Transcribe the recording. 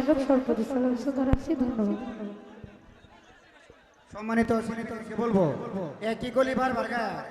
হলো সর্বদি সালাম সুদা রাখছি ধন্যবাদ। সম্মানিত বলব একই গলি বার